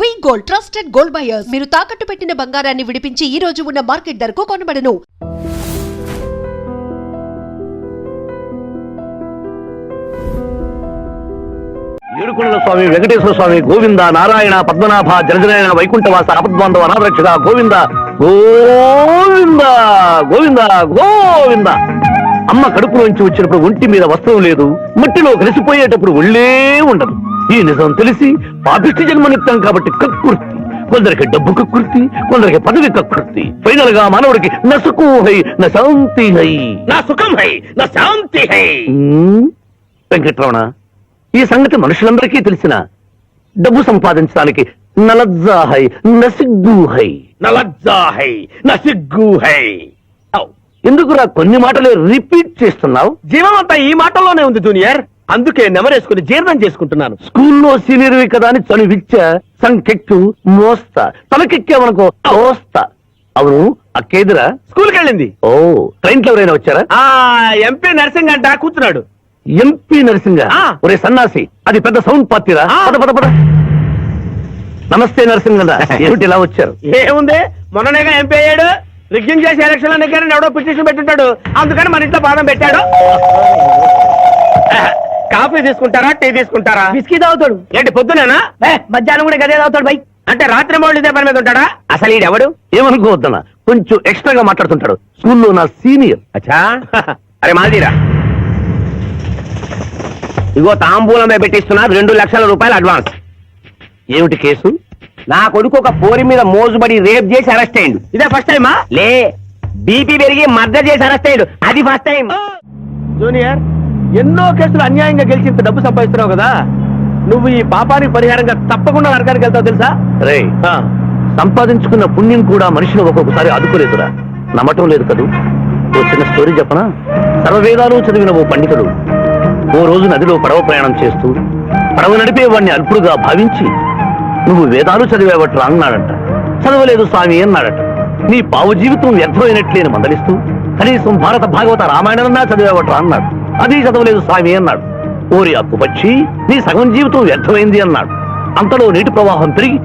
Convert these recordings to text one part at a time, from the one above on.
V gold trusted gold buyers మీరు తాకట్టు పెట్టిన బంగారాన్ని విడిపించి ఈ రోజు ఉన్న మార్కెట్ ధరకు కొనబడను. ఏడుకొండల స్వామి వెంకటేశ్వర స్వామి గోవింద నారాయణ పద్మనాభ జనజనాయన వైకుంఠవాస ఆపద్బాంధవ అనాథరక్షక గోవింద గోవింద గోవింద గోవింద. అమ్మ కడుపులోంచి వచ్చినప్పుడు ఒంటి మీద వస్త్రం లేదు మట్టిలో కలిసిపోయేటప్పుడు ఒళ్ళే ఉండదు. ఈ నిజం తెలిసి పాపిష్టి జన్మనిత్తం కాబట్టి కక్కుర్తి కొందరికి డబ్బు కక్కుర్తి కొందరికి పదవి కక్కుర్తి ఫైనల్గా మానవుడికి నసుకు హై నా శాంతి హై. నా సుఖం హై నా శాంతి హై. వెంకటరమణ ఈ సంగతి మనుషులందరికీ తెలిసిన డబ్బు సంపాదించడానికి నలజ్జాహై నసిగ్గుహై నలజ్జాహై నసిగ్గుహై ఎందుకురా కొన్ని మాటలు రిపీట్ చేస్తున్నావు? జీవం అంతా ఈ మాటల్లోనే ఉంది జూనియర్. అందుకే నెమరేసుకుని జీర్ణం చేసుకుంటున్నాను. స్కూల్లో సీనియర్వి కదా అని చనువిచ్చ సంకెక్కు మోస్తా. తలకెక్కావనుకో మోస్తా అవును అక్కేదిరా? స్కూల్కి వెళ్ళింది ఓ ట్రైన్ ఎవరైనా వచ్చారా? ఆ ఎంపీ నర్సింగ్ అంట కూర్చున్నాడు. ఎంపీ నరసింగ? ఆ. ఒరే సన్నాసి అది పెద్ద సౌండ్ పార్టీరా? ఆ. పద పద పద. నమస్తే నరసింగ ఏమిటి ఇలా వచ్చారు? ఏముంది? మొన్ననేగా ఎంపీ అయ్యాడు. రిగ్గింగ్ చేసి ఎలక్షన్లో నెగ్గారని ఎవడో పిటిషన్ పెట్టుంటాడు. అందుకని మన ఇంట్లో బాదం పెట్టాడు. కాఫీ తీసుకుంటారా టీ తీసుకుంటారా? బిస్కీ తాగుతాడు. ఏంటి పొద్దునేనా? ఏ, మధ్యాహ్నం కూడా గదే తాగుతాడు బై. అంటే రాత్రి మౌళ్ళు ఇదే పని మీద ఉంటాడా? అసలు ఈడెవడు? ఏమనుకోవద్దన్నా కొంచెం ఎక్స్ట్రాగా మాట్లాడుతుంటాడు. స్కూల్లో నా సీనియర్. అచ్చా? అరే మాదిరా ఇగో తాంబూలమే పెట్టిస్తున్నా రెండు లక్షల రూపాయలు అడ్వాన్స్. ఏమిటి కేసు? నా కొడుకు ఒక పోరి మీద మోజుబడి రేప్ చేసి అరెస్ట్ అయ్యిండు. ఇదే ఫస్ట్ టైమా లే బీపీ పెరిగి మర్డర్ చేసి అరెస్ట్ అయ్యాడు. అది ఫస్ట్ టైం జూనియర్ ఎన్నో కేసులు అన్యాయంగా గెలిచి ఇంత డబ్బు సంపాదిస్తున్నావు కదా? నువ్వు ఈ పాపానికి పరిహారంగా తప్పకుండా నరకానికి వెళ్తావు తెలుసా? రే సంపాదించుకున్న పుణ్యం కూడా మనిషిని ఒక్కొక్కసారి ఆదుకోలేదురా. నమ్మటం లేదు కదూ? ఓ చిన్న స్టోరీ చెప్పనా? సర్వవేదాలు చదివిన ఓ పండితుడు ఓ రోజు నదిలో పడవ ప్రయాణం చేస్తూ పడవ నడిపే వాడిని అల్పుడుగా భావించి నువ్వు వేదాలు చదివేవట్రా అన్నాడంట చదవలేదు స్వామి అన్నాడట. నీ పావు జీవితం వ్యర్థమైనట్లేని మందలిస్తూ కనీసం భారత భాగవత రామాయణన్నా చదివేవట్రా అన్నాడు అది చదవలేదు స్వామి అన్నాడు. ఓరి అక్కుపచ్చి నీ సగం జీవితం వ్యర్థమైంది అన్నాడు. అంతలో నీటి ప్రవాహం తిరిగి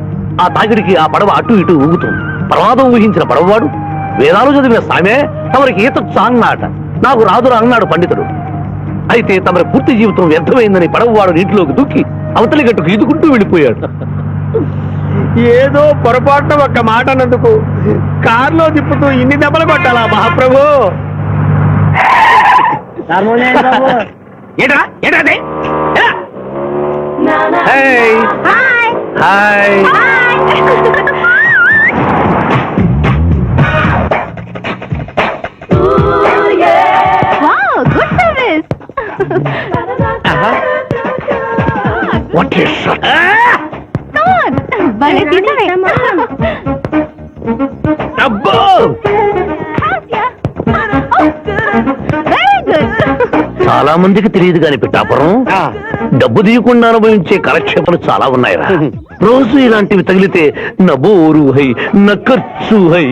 ఆ తాగిడికి ఆ పడవ అటు ఇటు ఊగుతుంది. ప్రమాదం ఊహించిన పడవవాడు వేదాలు చదివిన స్వామే తమరికి ఈత అన్నాట నాకు రాదురా అన్నాడు పండితుడు. అయితే తమరి పూర్తి జీవితం వ్యర్థమైందని పడవవాడు నీటిలోకి దుక్కి అవతలి గట్టుకు ఈదుకుంటూ వెళ్ళిపోయాడు. ఏదో పొరపాటున ఒక్క మాట అన్నందుకు కారులో తిప్పుతూ ఇన్ని దెబ్బలు కొట్టాలా మహాప్రభు? ఏంట్రా? ఏంట్రా అది? ఎలా? Hi hi good service what is భలే తీసావే చాలా మందికి తెలియదు కాని పిఠాపురం. డబ్బు తీయకుండా అనుభవించే కాలక్షేపాలు చాలా ఉన్నాయిరా. రోజు ఇలాంటివి తగిలితే నా బోరు హై నా ఖర్చు హై.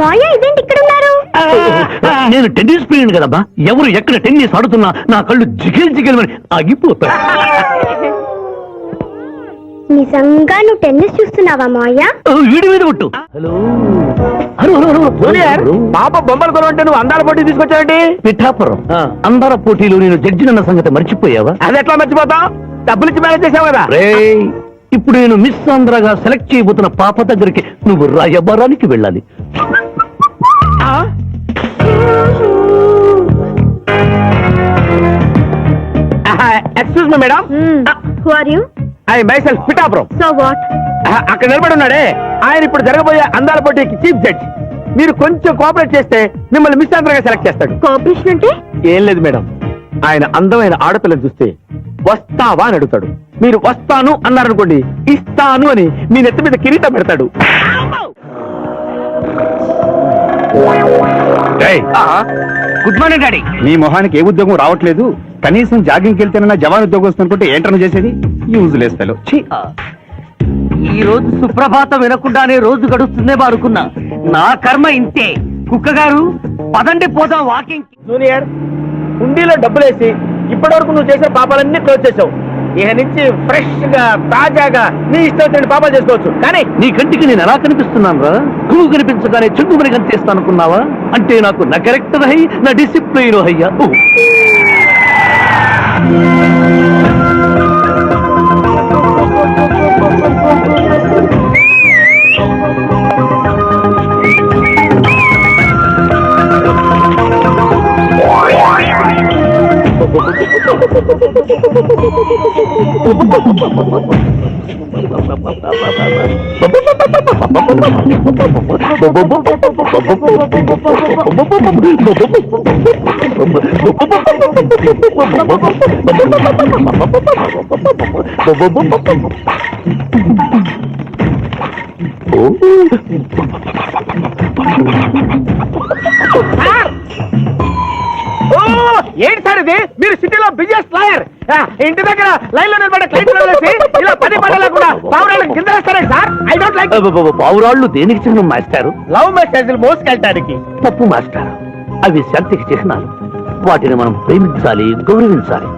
మాయా ఇదేంటి ఇక్కడ ఉన్నారు? నేను టెన్నిస్ ప్లేయర్ కదబ్బా. ఎవరు ఎక్కడ టెన్నిస్ ఆడుతున్నా నా కళ్ళు జిగిల్ జిగిల్ ఆగిపోతాయి. నిజంగా నువ్వు టెన్నిస్ చూస్తున్నావా మాయా వీడి మీద కొట్టు. Hello. Hello hello hello. Junior పాప బొమ్మలు కొనుంటే నువ్వు అందాల పోటీ తీసుకొచ్చావేంటి? పిఠాపురం. ఆ. అందర పోటీలో నేను జడ్జినన్న సంగతి మర్చిపోయావా? అది ఎట్లా మర్చిపోతావు డబ్బులు ఇచ్చి మేనేజ్ చేసావు కదా. ఇప్పుడు నేను మిస్ ఆంధ్రగా సెలెక్ట్ చేయబోతున్న పాప దగ్గరికి నువ్వు రాయబారానికి వెళ్ళాలి. Excuse me madam who are you I myself Pithapuram so what ఆహా, అక్కడ నిలబడి ఉన్నాడే. ఆయన ఇప్పుడు జరగబోయే అందాల పోటీకి చీఫ్ జడ్జ్. మీరు కొంచెం కోఆపరేట్ చేస్తే మిమ్మల్ని మిస్ ఆంధ్రగా సెలెక్ట్ చేస్తాడు. కోఆపరేషన్ అంటే? ఏం లేదు మేడం. ఆయన అందమైన ఆడపిల్లని చూస్తే వస్తావా అని అడుగుతాడు. మీరు వస్తాను అన్నారనుకోండి ఇస్తాను అని మీ నెత్తి మీద కిరీటం పెడతాడు. Good morning daddy. నీ మొహానికి ఏ ఉద్యోగం రావట్లేదు. కనీసం జాగింగ్కి వెళ్తేనన్నా జవాన్ ఉద్యోగం వస్తుంది అనుకుంటే ఏంటన్నా చేసేది? యూజ్ లేస్ ఫెలో ఈ రోజు సుప్రభాతం వినకుండానే రోజు గడుస్తుందే అనుకున్నా. నా కర్మ ఇంతే. కుక్క గారు పదండి పోదాం వాకింగ్. జూనియర్ హుండీలో డబ్బులేసి ఇప్పటి వరకు నువ్వు చేసిన పాపాలన్నీ క్లోజ్ చేసావు. ఇక నుంచి ఫ్రెష్గా తాజాగా నీ ఇష్టం వచ్చినట్టు పాపాలు చేసుకోవచ్చు. కానీ నీ కంటికి నేను ఎలా కనిపిస్తున్నాను రా? నువ్వు కనిపించగానే చెంగుమని కనిపిస్తాను అనుకున్నావా? అంటే నాకు నా క్యారెక్టర్ హై నా డిసిప్లిన్ హయ్యా Oh. ఏంటి సార్ ఇది మీరు సిటీలో బిజినెస్ లాయర్ ఇంటి దగ్గర లైన్లో నిలబడే క్లయింట్ ఇలా పని పని లేకుండా పావురాళ్ళకి కిందలేస్తారే సార్ ఐ డోంట్ లైక్ పావురాళ్ళు దేనికి చిహ్నం మాస్టారు లవ్ మెసేజ్లు మోసుకెళ్ళటానికి తప్పు మాస్టర్ అవి శాంతికి చిహ్నాలు వాటిని మనం ప్రేమించాలి గౌరవించాలి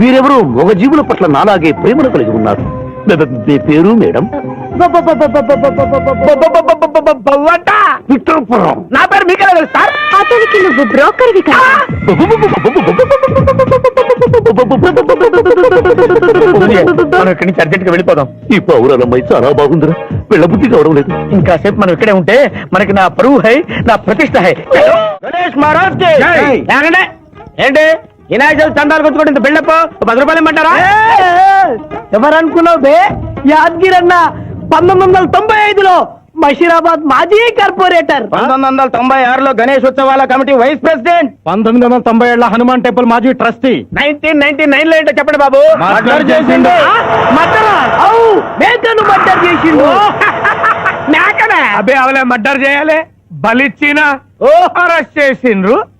వీరెవరూ మొగజీవుల పట్ల నాలాగే ప్రేమను కలిగి ఉన్నారు మీ పేరు మేడం బవ్వట. నా పేరు మీకెలా తెలుసు సార్ అతనికి నువ్వు బ్రోకర్వి కదా మనం ఇక్కడి నుంచి అర్జెంట్గా వెళ్ళిపోదాం ఈ పౌరాలమ్మాయి చాలా బాగుందిరా వెళ్ళబుద్ధి కావడం లేదు ఇంకాసేపు మనం ఇక్కడే ఉంటే మనకి నా పరువు హై నా ప్రతిష్ట హై గణేష్ మహారాజ్కి ఏమండి? ఏంటి వినాయకుడు చందాలు కొట్టుకోండి ఇంత బిల్డప్ పది రూపాయలు ఇమ్మంటారా ఎవరు అనుకున్నావు బే యాదగిరి పంతొమ్మిది వందల తొంభై ఐదులో బషీరాబాద్ మాజీ కార్పొరేటర్. పంతొమ్మిది వందల తొంభై ఆరులో గణేష్ ఉత్సవాల కమిటీ వైస్ ప్రెసిడెంట్. పంతొమ్మిది వందల తొంభై ఏళ్ళ హనుమాన్ టెంపుల్ మాజీ ట్రస్టీ. నైన్టీన్ నైన్టీ నైన్లో ఏంటో చెప్పండి బాబు. మర్డర్ చేసిండు. మర్డర్? అవు మేకను మర్డర్ చేసిండు. మేకనే? అబ్బే అవలే మర్డర్ చేయాలి. బలిచ్చిన. ఓ. అరెస్ట్ చేసిండ్రు.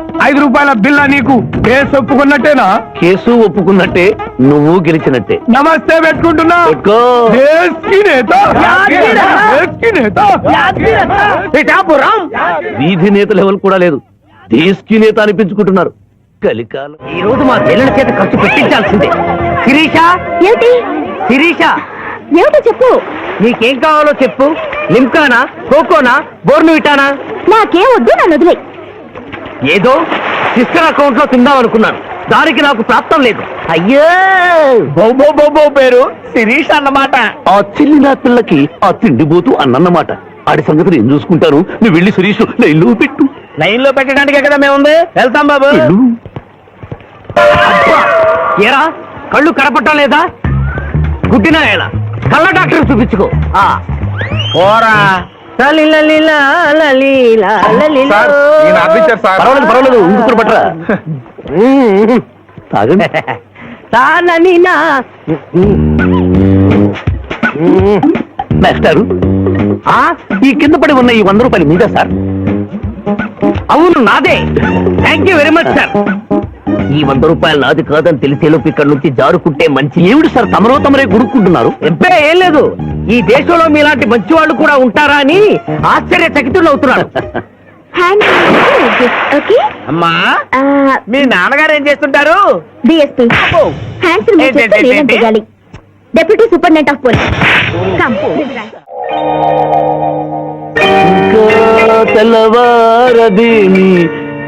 ఐదు రూపాయల బిల్ల నీకు. కేసు ఒప్పుకున్నట్టేనా? కేసు ఒప్పుకున్నట్టే నువ్వు గెలిచినట్టే. నమస్తే పెట్టుకుంటున్నా. వీధి నేత లెవెల్ కూడా లేదు. దేశీ నేత అనిపించుకుంటున్నారు. కలికాలం. ఈ రోజు మా చెల్లెల చేత ఖర్చు పెట్టించాల్సిందే. శిరీష? ఏమిటి? శిరీష? ఏమిటో చెప్పు. నీకేం కావాలో చెప్పు. లిమ్కానా కోకోనా? బోర్నువిటానా నాకేం వద్దు నన్ను వదిలే. ఏదో సిస్టర్ అకౌంట్లో తిందాం అనుకున్నాను దానికి నాకు ప్రాప్తం లేదు. అయ్యో! పేరు శిరీష్ అన్నమాట. ఆ చెల్లి నా పిల్లకి ఆ తిండిపోతూ అన్నన్నమాట ఆడి సంగతి నేను చూసుకుంటాను నువ్వు వెళ్ళి సురేష్ లైన్లో పెట్టు. లైన్లో పెట్టడానికే కదా మేము ఉంది వెళ్తాం బాబు! ఏరా కళ్ళు కనపడటం లేదా? గుడ్డిన ఎలా కళ్ళ డాక్టర్ చూపించుకో. ఆ. పోరా. పర్వాలేదు పర్వాలేదు ఇందుకు పట్టరా తాగండి తాననినా. మాస్టారు ఆ? ఈ కింద పడి ఉన్న ఈ వంద రూపాయలు మీద సార్. అవును నాదే. Thank you very much sir ఈ వంద రూపాయలు నాది కాదని తెలిసేలోపు ఇక్కడ నుంచి జారుకుంటే మంచి ఏమిటి సార్ తమరో తమరే గుడుక్కుంటున్నారు? ఎబ్బే ఏం లేదు. ఈ దేశంలో మీలాంటి మంచి వాళ్ళు కూడా ఉంటారా అని ఆశ్చర్యచకితులు అవుతున్నాడు హ్యాండ్ ఓకే అమ్మా మీ నాన్నగారు ఏం చేస్తుంటారు? డిఎస్పీ హ్యాండ్స్ చేస్తే డెప్యూటీ సూపరింటెండెంట్ ఆఫ్ పోలీస్ కమ్ తెల్లవారదేమి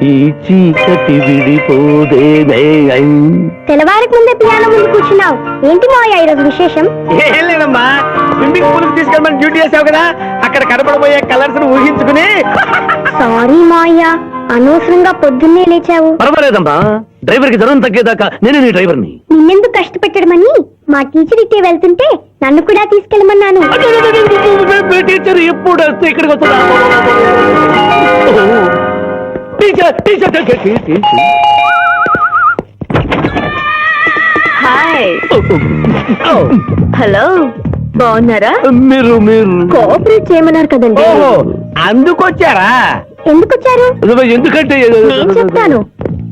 ఈ చీకటి విడిపోదేమే తెల్లవారికి ముందే పియానో ముందు కూర్చున్నావు ఏంటి మావయ్య ఈరోజు విశేషం ఏం లేదమ్మా స్విమ్మింగ్ పూల్ తీసుకెళ్ళమని డ్యూటీ చేసావు కదా అక్కడ కనపడబోయే కలర్స్ ఊహించుకుని సారీ మావయ్య అనవసరంగా పొద్దున్నే లేచావు పర్వాలేదమ్మా డ్రైవర్కి జ్వరం తగ్గేదాకా నేనే నీ డ్రైవర్ని నిన్నెందుకు కష్టపెట్టడమని మా టీచర్ ఇట్టే వెళ్తుంటే నన్ను కూడా తీసుకెళ్ళమన్నాను టీచర్ ఎప్పుడు వస్తే ఇక్కడికి వస్తుందా teacher teacher teacher hi hello బాగున్నారా? మీరు మీరు. కోఆపరేట్ చేయమన్నారు కదండి. అందుకొచ్చారా? ఎందుకు వచ్చారు ఎందుకంటే నేను చెప్తాను.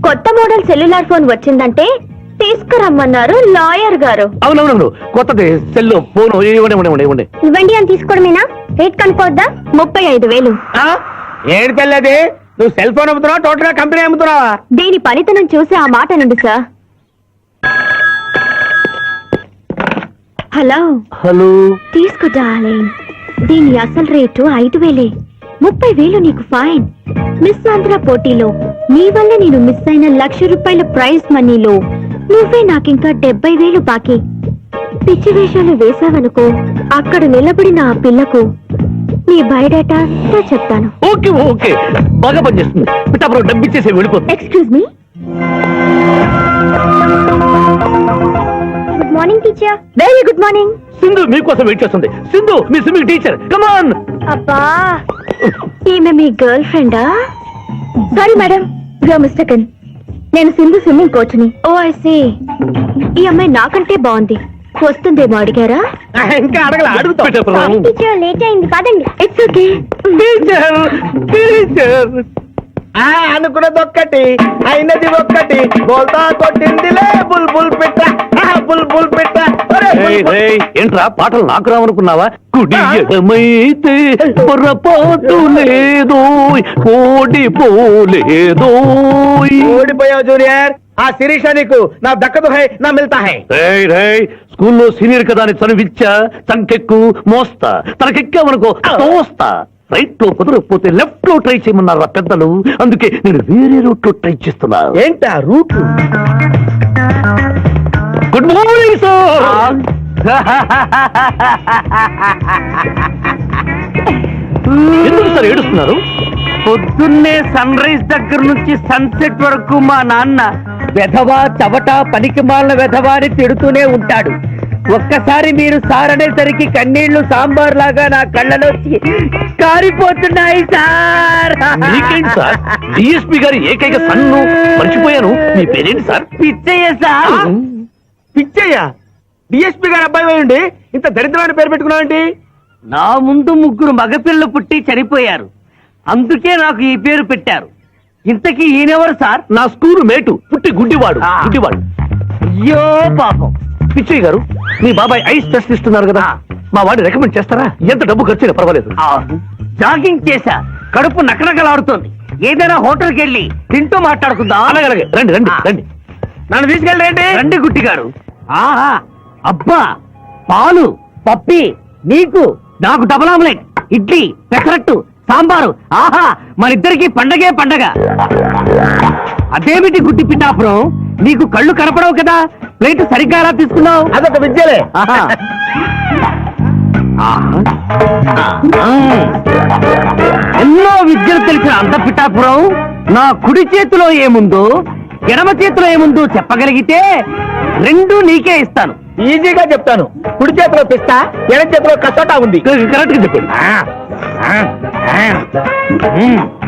కొత్త మోడల్ సెల్యులార్ ఫోన్ వచ్చిందంటే తీసుకురమ్మన్నారు లాయర్ గారు. అవునవునవును. కొత్తది. సెల్ ఫోన్ ఇవ్వండి అని తీసుకోవడమేనా? రేట్ కనుక్కోవద్దా? ముప్పై ఐదు వేలు. ఆ? ఏడు తెల్లది నువ్వు సెల్ ఫోన్ అమ్ముతున్నావా టోటల్గా కంపెనీ అమ్ముతున్నావా? దీని పనితనం చూసి ఆ మాట నుండి సార్ హలో. హలో. తీసుకో డార్లింగ్ దీని అసలు రేటు ఐదు వేలే. ముప్పై వేలు నీకు ఫైన్ మిస్ ఆంధ్ర పోటీలో నీ వల్ల నేను మిస్ అయిన లక్ష రూపాయల ప్రైజ్ మనీలో నువ్వే నాకింకా డెబ్బై వేలు బాకీ. పిచ్చి వేషాలు వేశావనుకో అక్కడ నిలబడిన ఆ పిల్లకు నీ బయోడేటా? అంతా చెప్తాను. Okay okay. బాగా పనిచేస్తుంది. పిఠాపురం డబ్బిచ్చేసి వెళ్ళిపోతుంది excuse me good morning teacher very good morning Sindhu మీకోసం వెయిట్ చేస్తుంది. సింధు మీ స్విమ్మింగ్ టీచర్. కమాన్ అబ్బా ఈమె మీ గర్ల్ ఫ్రెండా సారీ మేడం యు మిస్టేకన్ నేను సింధు స్విమ్మింగ్ కోచ్ని ఓ ఐ సీ ఈ అమ్మాయి నాకంటే బాగుంది. వస్తుందేమో అడిగారా ఇంకా అడగల అడుగుతా. పిఠాపురం టీచర్ లేట్ అయింది పదండి. ఇట్స్ ఓకే టీచర్ టీచర్ ఆ, అనుకున్నది ఒక్కటి అయినది ఒక్కటి. బోల్తా కొట్టిందిలే బుల్ బుల్ పిట్ట. బుల్ బుల్ పిట్ట ఏంట్రా పాటలు నాకు రావనుకున్నావా కుడి ఎడమైతే పొరపాటు లేదు ఓడిపోలేదు ఓడిపోయావు జూనియర్. ఆ శిరీష నీకు నా దక్కదు హై నా మిల్తా హై. స్కూల్లో సీనియర్ కదా అని చనువిచ్చా? చంకెక్కు మోస్తా. తనకెక్కామనుకో తోస్తా. రైట్లో కుదరకపోతే లెఫ్ట్లో ట్రై చేయమన్నారు ఆ పెద్దలు? అందుకే నేను వేరే రూట్లో ట్రై చేస్తున్నా. ఏంటా రూట్? Good morning sir. ఎందుకు సార్ ఏడుస్తున్నారు? పొద్దున్నే సన్ రైజ్ దగ్గర నుంచి సన్సెట్ వరకు మా నాన్న వెధవా చవట పనికి మాలిన వెధవా అని తిడుతూనే ఉంటాడు. ఒక్కసారి మీరు సార్ అనేసరికి కన్నీళ్ళు సాంబార్ లాగా నా కళ్ళలోకి కారిపోతున్నాయి సార్. సార్? డిఎస్పి గారి ఏకైక సన్ను మర్చిపోయాను. మీ పేరేంటి sir? Pichchaiah sir. Pichchaiah DSP గారి అబ్బాయి అయ్యండి ఇంత దరిద్రమైన పేరు పెట్టుకున్నావేంటి నా ముందు ముగ్గురు మగపిల్లలు పుట్టి చనిపోయారు. అందుకే నాకు ఈ పేరు పెట్టారు. ఇంతకీ ఈయనెవరు సార్? నా స్కూలు మేటు పుట్టి గుడ్డివాడు. గుడ్డివాడు. అయ్యో పాపం. పిచ్చయ్య గారు మీ బాబాయ్ ఐస్ టెస్ట్ ఇస్తున్నారు కదా. మా వాడిని రికమెండ్ చేస్తారా? ఎంత డబ్బు ఖర్చు పర్వాలేదు. జాగింగ్ చేశా. కడుపు నకనకలాడుతోంది. ఏదైనా హోటల్కి వెళ్ళి తింటూ మాట్లాడుకుందాం? అలాగే అలాగే. రండి రండి. రండి. నన్ను తీసుకెళ్ళండి. రండి గుట్టి గారు. ఆహా. అబ్బా పాలు పప్పి నీకు నాకు డబుల్ ఆమ్లెట్ ఇడ్లీ పెసరట్టు సాంబారు. ఆహా మనిద్దరికి పండగే పండగ. అదేమిటి గుడ్డి పిఠాపురం? నీకు కళ్ళు కనపడవు కదా? ప్లేట్ సరిగ్గా ఎలా తీసుకున్నావు? అదొక విద్యలే. ఎన్నో విద్యలు తెలిసిన అంత పిఠాపురం నా కుడి చేతిలో ఏముందో ఎడమ చేతిలో ఏముందో చెప్పగలిగితే రెండు నీకే ఇస్తాను. ఈజీగా చెప్తాను. కుడి చేతిలో పిస్తా ఎడ చేతిలో కసోటా ఉంది. కరెక్ట్గా చెప్పండి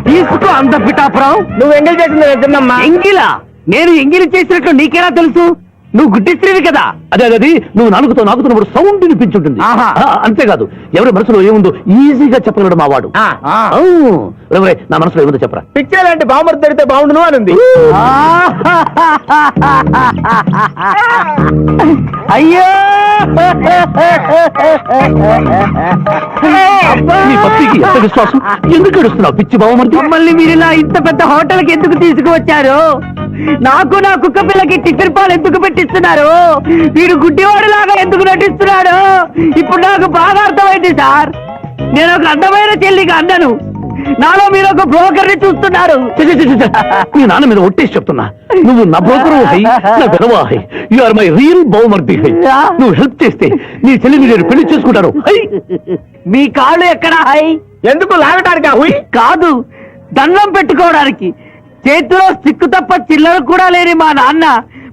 తీసుకో అంత పిఠాపురం. నువ్వు ఎంగేజ్ చేసింది నేను తిన్నమ్మా. ఎంగిలా? నేను ఎంగిలి చేసినట్లు నీకెలా తెలుసు? నువ్వు గుడ్డిస్త్రీవి కదా? అదే అదే నువ్వు నాలుగుతో నాకుతున్నప్పుడు సౌండ్ వినిపించుంటుంది. అంతేకాదు ఎవరి మనసులో ఏముందో ఈజీగా చెప్పగలడు మా వాడు. నా మనసులో ఏముందో చెప్పరా? పిచ్చేలాంటి బాంబర్ దొరికితే బాగుండును అని ఉంది అయ్యో! నీ భక్తికి ఎంత విశ్వాసం? ఎందుకు ఏడుస్తున్నావు పిచ్చి బావమర్ది మమ్మల్ని మీరు ఇలా ఇంత పెద్ద హోటల్కి ఎందుకు తీసుకువచ్చారు? నాకు నా కుక్క పిల్లకి టిఫిన్ పాలు ఎందుకు పెట్టిస్తున్నారు? వీడు గుడ్డివాడిలాగా ఎందుకు నటిస్తున్నాడు? ఇప్పుడు నాకు బాగా అర్థమైంది సార్. నేను ఒక అందమైన చెల్లికి అన్నను. నాలో మీరు ఒక బ్రోకర్ని చూస్తున్నారు. నీ నాన్న మీద ఒట్టేసి చెప్తున్నా. నువ్వు నా బ్రోకరు హై నా విధవా హై. యు ఆర్ మై రియల్ బహుమర్ది హై నువ్వు హెల్ప్ చేస్తే నీ చెల్లిని నేను పెళ్ళి చేసుకుంటాను హై. మీ కాళ్ళు ఎక్కడా హై? ఎందుకు లాగటానికి హుయ్ కాదు దండం పెట్టుకోవడానికి. చేతిలో స్టిక్ తప్ప చిల్లర కూడా లేని మా నాన్న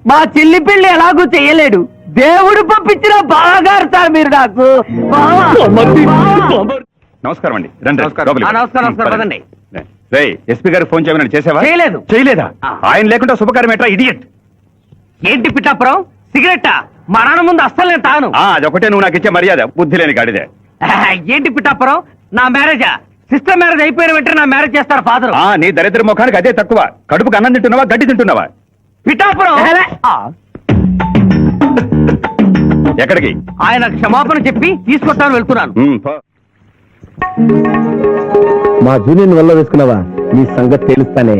మా చెల్లి పెళ్ళి ఎలాగూ చేయలేడు. దేవుడు పంపించిన బాగా మీరు నాకు. నమస్కారం అండి. రండి. ఆ, నమస్కారం, నమస్కారం, పదండి. రే ఎస్పీ గారికి ఫోన్ చేయమని చేసావా? చేయలేదు. చేయలేదా? ఆ. ఆయన లేకుండా శుభకార్యం ఎట్లా ఇడియట్. ఏంటి పిఠాపురం? సిగరెట్టా? మా నాన్న ముందు అస్సలు నేను తాను. ఆ, అదొకటే నువ్వు నాకు ఇచ్చే మర్యాద బుద్ధి లేని గాడిదే. ఏంటి పిట్టాపురం నా మ్యారేజా? సిస్టర్ మ్యారేజ్ అయిపోయిన వెంటనే నా మ్యారేజ్ చేస్తారు ఫాదర్. ఆ నీ దరిద్ర ముఖానికి అదే తక్కువ. కడుపుకు అన్నం తింటున్నావా గడ్డి తింటున్నావా? పిఠాపురం? ఆ, ఎక్కడికి? ఆయన క్షమాపణ చెప్పి తీసుకొస్తాను వెళ్తున్నాను. ఉమ్, పో. మా జూనియర్ వల్ల వేసుకున్నావా నీ సంగతి తెలుస్తానే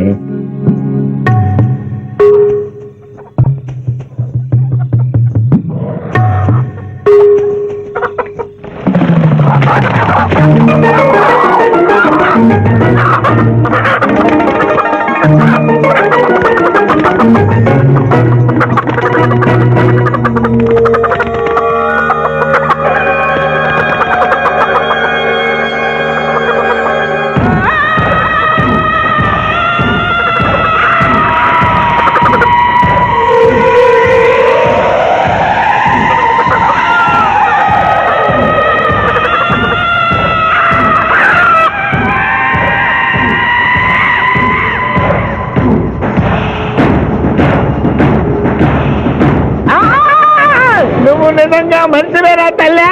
నిజంగా మనుషులేరా తల్లా?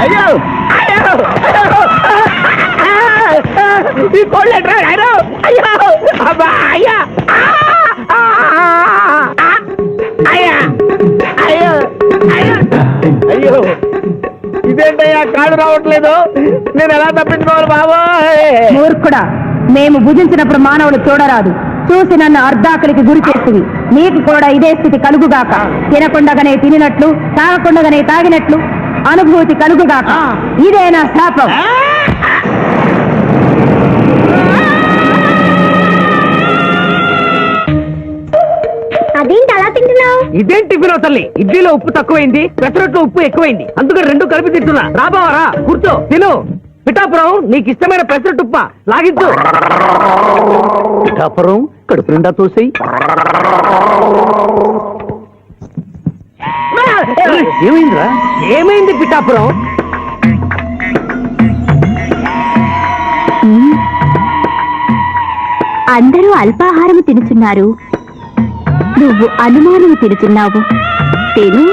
అయ్యో! అయ్యో! ఈ కోళ్ళు ఎట్రా అయ్యో అయ్యో! అబ్బా! అయ్యా! అయ్యా! అయ్యో! అయ్యో! అయ్యో! ఇదేంటయ్యా? కాళ్ళు రావట్లేదు. నేను ఎలా తప్పించుకోవాలి బాబోయ్? మూర్ఖుడా మేము భుజించినప్పుడు మానవులు చూడరాదు. చూసి నన్ను అర్ధాకలికి గురి చేస్తుంది నీకు కూడా ఇదే స్థితి కలుగుగాక. తినకుండగానే తినినట్లు తాగకుండగానే తాగినట్లు అనుభూతి కలుగుగాక. ఇదే నా శాపం. అదేంటి అలా తింటున్నావు? ఇదేం టిఫిన్ తల్లి? ఇడ్లీలో ఉప్పు తక్కువైంది పెసరట్లో ఉప్పు ఎక్కువైంది. అందుకని రెండు కలిపి తింటున్నా. రాబావరా కూర్చో. తిను. పిఠాపురం నీకు ఇష్టమైన పెసరట్టు ఉప్ప లాగించు పిఠాపురం కడుపు నిండా తోసేయి. ఏమైందిరా? ఏమైంది పిఠాపురం? అందరూ అల్పాహారము తినుచున్నారు. నువ్వు అనుమానము తినుచున్నావు. తిను.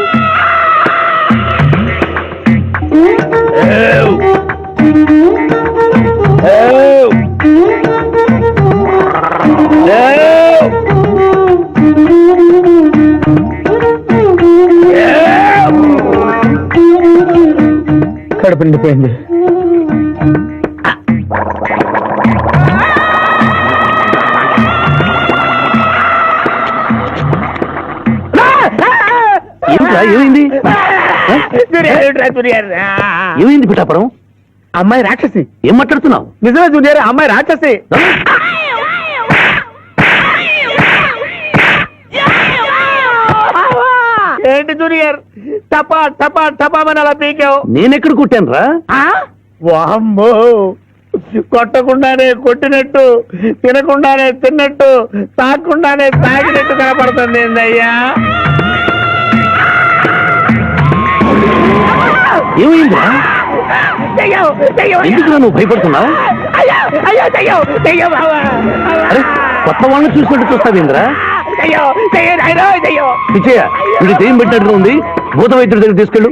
కడుపు నిండిపోయింది ఏమైంది పిఠాపురం? అమ్మాయి రాక్షసి. ఏం మాట్లాడుతున్నావు? నిజమే జూనియర్ అమ్మాయి రాక్షసి. ఏంటి జూనియర్? టపా టపా టపామని అలా పీకావు. నేనెక్కడ కుట్టాను రా వామ్మో. కొట్టకుండానే కొట్టినట్టు తినకుండానే తిన్నట్టు తాగకుండానే తాగినట్టు కనపడుతుంది ఏందయ్యా? ఏమైందిరా? ఎందుకురా నువ్వు భయపడుతున్నావు? అయ్యో, అయ్యో, దెయ్యం, దెయ్యం, బావా. అరే కొత్త వాళ్ళని చూసినట్టు నాయనా, దెయ్యం. పిచ్చయ్య వీడి దెయ్యం పెట్టినట్టుగా ఉంది. భూత వైద్యుడి దగ్గర తీసుకెళ్ళు.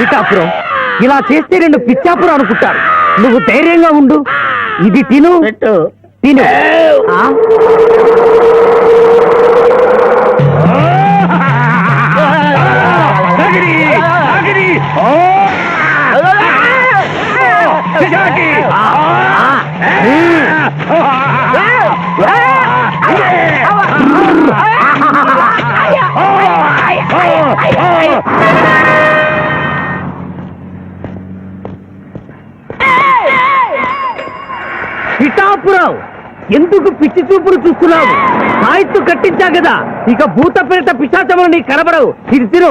పిఠాపురం ఇలా చేస్తే రెండు పిచ్చాపురం అనుకుంటారు. నువ్వు ధైర్యంగా ఉండు. ఇది తిను. తిను. పిఠాపురావు ఎందుకు పిచ్చి చూపులు చూస్తున్నావు? సాయిత్తు కట్టించా కదా. ఇక భూత ప్రేత పిశాచములు నీ కనబడవు. ఇది తిను.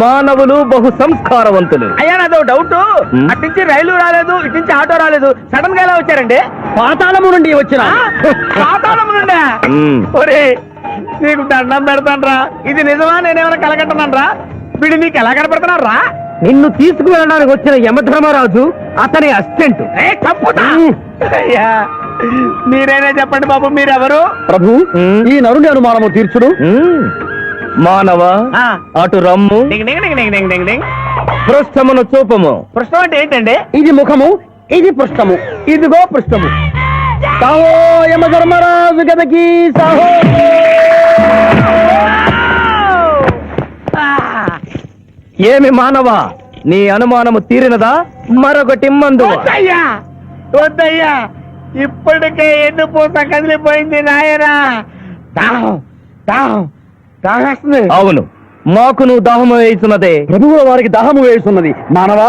మానవులు బహు సంస్కారవంతులు అయ్యా నాదో డౌట్. మ్మ్. అటు నుంచి రైలు రాలేదు ఇటు నుంచి ఆటో రాలేదు. సడన్గా ఎలా వచ్చారండి? పాతాళము నుండి వచ్చిన? పాతాళము నుండి. ఒరే నీకు దండం పెడతానరా. ఇది నిజమా? నేనేమైనా కలగట్టనరా వీడు నీకు ఎలా కనపడుతున్నారా నిన్ను తీసుకువెళ్ళడానికి వచ్చిన యమధర్మరాజు అతని అసిస్టెంట్. అయ్యా మీరైనా చెప్పండి బాబు మీరెవరు? ప్రభు ఈ నరుని అనుమానము తీర్చుడు మానవ. అటు రమ్ము పృష్ఠమును చూపము. పృష్ఠం అంటే ఏంటండి? ఇది ముఖము ఇది పృష్ఠము ఇదిగో పృష్ఠము సాహో యమధర్మరాజు గదకి సాహో. ఏమి మానవ నీ అనుమానము తీరినదా? మరొకటి మందు వద్దయ్యా వద్దయ్యా ఇప్పటికే ఎన్ను పూత కదిలిపోయింది నాయనా. దాహం దాహం దాహేస్తుంది. అవును. మాకు నువ్వు దాహము వేస్తున్నదే ప్రభువు వారికి దాహము వేస్తున్నది మానవ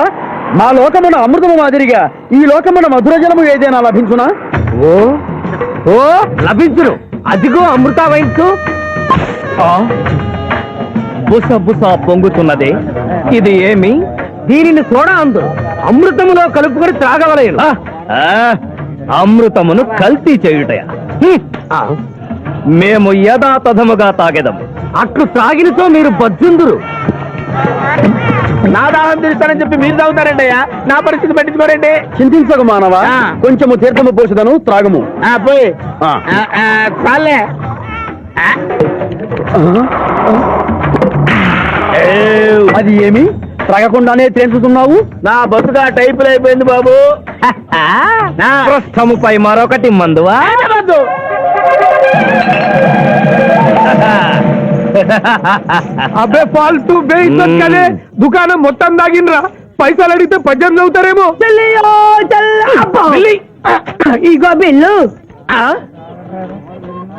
మా లోకమున అమృతము మాదిరిగా ఈ లోకమున మధుర జలము ఏదైనా లభించునా? ఓ ఓ లభించును. అదిగో అమృత వయస్సు బుస బుస పొంగుతున్నదే. ఇది ఏమి? దీనిని సోడా అందు. అమృతములో కలుపుకొని త్రాగవలేను అమృతమును కల్తీ చేయుటయా. మేము యథాతథముగా తాగెదము. అట్లు త్రాగినతో మీరు బజ్జుందురు. నా దాహం తీరుస్తానని చెప్పి మీరు తాగుతారండి అయ్యా. నా పరిస్థితి పట్టించుకోరండి. చింతించకు మానవ? కొంచెము తీర్థము పోసుదను త్రాగము. పోయి. చాలే. అది ఏమి? త్రాగకుండానే తేల్చుతున్నావు నా బతుగా టైపులు అయిపోయింది బాబు. పృష్ఠముపై మరొకటి మందువా? అబ్బే ఫాల్తూ కదే. దుకాణం మొత్తం దాగినరా పైసలు అడిగితే పద్యం చదువుతారేమో. ఇగో బిల్లు.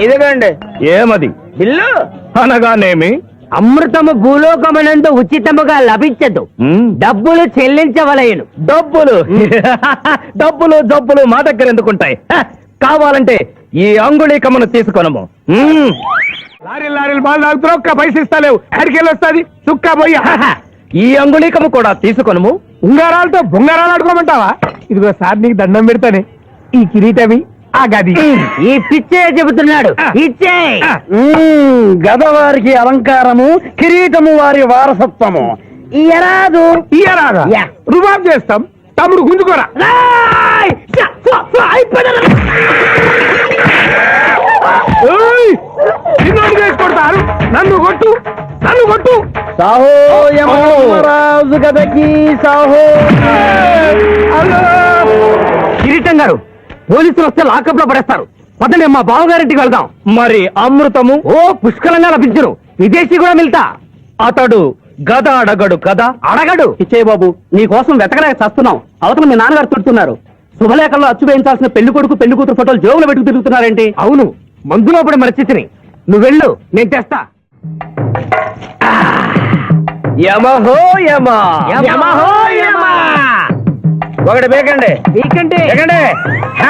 ఇదిగోండి. ఏమది? బిల్లు? అనగానేమి? అమృతము భూలోకమునందు ఉచితముగా లభించదు. డబ్బులు చెల్లించవలయను డబ్బులు. డబ్బులు జబ్బులు మా దగ్గర ఎందుకుంటాయి? కావాలంటే ఈ అంగుళీకమును తీసుకొనము. లారీలు లారీలు బాగా తాగుతున్నావు ఒక్క పైసలు ఇస్తలేవు ఎక్కడికి వస్తుంది? చుక్క పోయి ఈ అంగుళీకము కూడా తీసుకొనము. ఉంగరాలతో బొంగరాలు ఆడుకోమంటావా? ఇదిగో సార్ నీకు దండం పెడతానే. ఈ కిరీటమి ఆ గది. ఈ పిచ్చే చెబుతున్నాడు. ఇచ్చే. గద వారికి అలంకారము కిరీటము వారి వారసత్వము. ఇయరాదు ఇయ్యరాదా? యా. రుబాబ్ చేస్తాం. తమ్ముడు గుంజుకోరా. ఏయ్! కొట్టు. సాహో యమరాజు గదకి సాహో. కిరీటం గారు పోలీసులు వస్తే లాకప్లో పడేస్తారు. పదండి మా బావగారింటికి వెళ్దాం. మరి అమృతము? ఓ పుష్కలంగా లభించును. విదేశీ కూడా మిల్తా. అతడు గద అడగడు కదా? అడగడు. ఇచ్చే బాబు నీ కోసం వెతకలేక చస్తున్నాం అవతల మీ నాన్నగారు తిడుతున్నారు. శుభలేఖల్లో అచ్చు వేయించాల్సిన పెళ్ళి కొడుకు పెళ్ళి కూతురు ఫోటోలు జోబులు పెట్టుకు తిరుగుతున్నారేంటి? అవును. మందులో పడి మరచితిని. నువ్వు వెళ్ళు నేను తెస్తా. యమహో యమ. యమహో యమ. ఒకటి బేకండి. బేకండి.